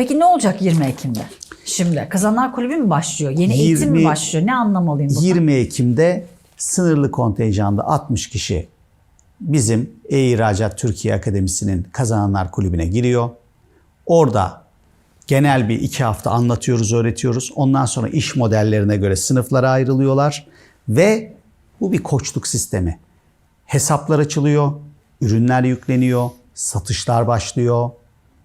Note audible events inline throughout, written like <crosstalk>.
Peki ne olacak 20 Ekim'de? Şimdi Kazanlar Kulübü mü başlıyor? Yeni eğitim mi 20 başlıyor? Ne anlamalıyım bundan? 20 Ekim'de sınırlı kontenjanda 60 kişi bizim E-İhracat Türkiye Akademisi'nin Kazananlar Kulübü'ne giriyor. Orada genel bir iki hafta anlatıyoruz, öğretiyoruz. Ondan sonra iş modellerine göre sınıflara ayrılıyorlar ve bu bir koçluk sistemi. Hesaplar açılıyor, ürünler yükleniyor, satışlar başlıyor.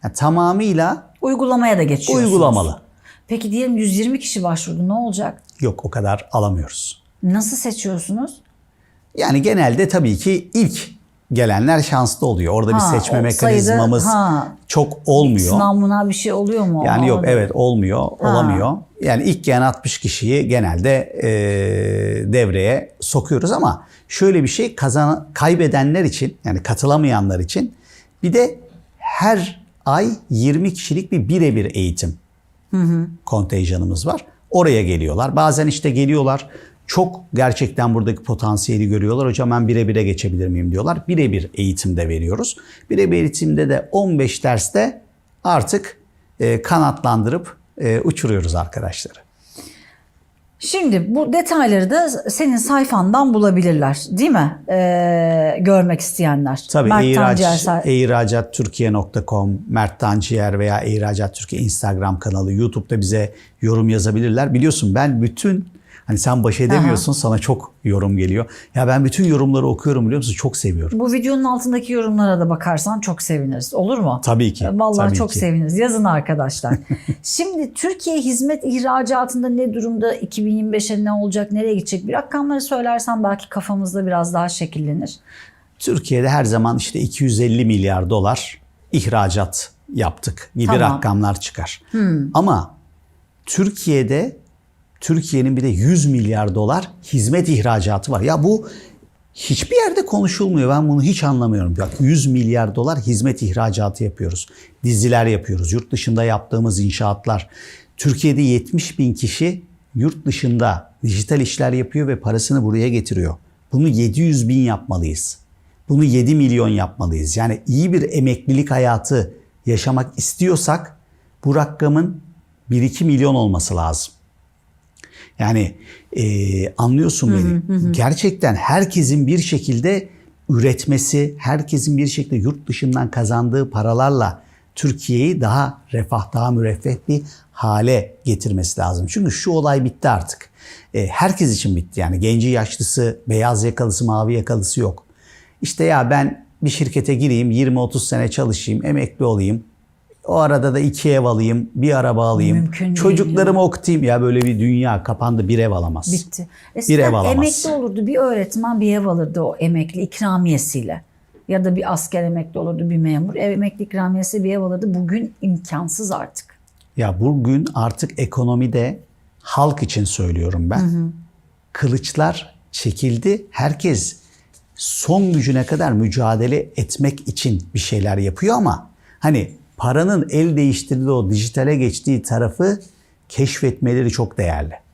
Yani tamamıyla Uygulamaya da geçiyorsunuz. uygulamalı. Peki diyelim 120 kişi başvurdu ne olacak? Yok o kadar alamıyoruz. Nasıl seçiyorsunuz? Yani genelde tabii ki ilk gelenler şanslı oluyor. Orada Ha, bir seçme mekanizmamız sayıda- ha. çok olmuyor. Sınav mınav bir şey oluyor mu? Yani yok evet olmuyor, olamıyor. Yani ilk gelen 60 kişiyi genelde e, devreye sokuyoruz ama şöyle bir şey kazan kaybedenler için yani katılamayanlar için bir de her ay 20 kişilik bir birebir eğitim kontenjanımız var. Oraya geliyorlar. Bazen işte geliyorlar çok gerçekten buradaki potansiyeli görüyorlar. Hocam ben birebire geçebilir miyim diyorlar. Birebir eğitimde veriyoruz. Birebir eğitimde de 15 derste artık e, kanatlandırıp e, uçuruyoruz arkadaşları. Şimdi bu detayları da senin sayfandan bulabilirler değil mi? Ee, görmek isteyenler. Tabii Mert ihraç, ihracattürkiye.com, Mert Tanciyer veya İhracat Türkiye Instagram kanalı, YouTube'da bize yorum yazabilirler. Biliyorsun ben bütün hani sen baş edemiyorsun sana çok yorum geliyor. Ya ben bütün yorumları okuyorum biliyor musun? Çok seviyorum. Bu videonun altındaki yorumlara da bakarsan çok seviniriz. Olur mu? Tabii ki. Vallahi tabii çok ki. seviniriz. Yazın arkadaşlar. <laughs> Şimdi Türkiye hizmet ihracatında ne durumda? 2025'e ne olacak? Nereye gidecek? Bir rakamları söylersen belki kafamızda biraz daha şekillenir. Türkiye'de her zaman işte 250 milyar dolar ihracat yaptık gibi Tamam. rakamlar çıkar. Ama Türkiye'de Türkiye'nin bir de 100 milyar dolar hizmet ihracatı var. Ya bu hiçbir yerde konuşulmuyor. Ben bunu hiç anlamıyorum. Bak 100 milyar dolar hizmet ihracatı yapıyoruz. Diziler yapıyoruz. Yurt dışında yaptığımız inşaatlar. Türkiye'de 70 bin kişi yurt dışında dijital işler yapıyor ve parasını buraya getiriyor. Bunu 700 bin yapmalıyız. Bunu 7 milyon yapmalıyız. Yani iyi bir emeklilik hayatı yaşamak istiyorsak bu rakamın 1-2 milyon olması lazım. Yani e, anlıyorsun beni. Gerçekten herkesin bir şekilde üretmesi, herkesin bir şekilde yurt dışından kazandığı paralarla Türkiye'yi daha refah, daha müreffeh bir hale getirmesi lazım. Çünkü şu olay bitti artık. E, herkes için bitti yani. Genci, yaşlısı, beyaz yakalısı, mavi yakalısı yok. İşte ya ben bir şirkete gireyim, 20-30 sene çalışayım, emekli olayım. O arada da iki ev alayım, bir araba alayım. Mümkün değil Çocuklarımı okutayım. Ya böyle bir dünya kapandı bir ev alamaz. Bitti. Bir Eskiden ev alamaz. emekli olurdu. Bir öğretmen bir ev alırdı o emekli ikramiyesiyle. Ya da bir asker emekli olurdu bir memur. Ev emekli ikramiyesi bir ev alırdı. Bugün imkansız artık. Ya bugün artık ekonomide halk için söylüyorum ben. Kılıçlar çekildi. Herkes son gücüne kadar mücadele etmek için bir şeyler yapıyor ama hani paranın el değiştirdiği o dijitale geçtiği tarafı keşfetmeleri çok değerli.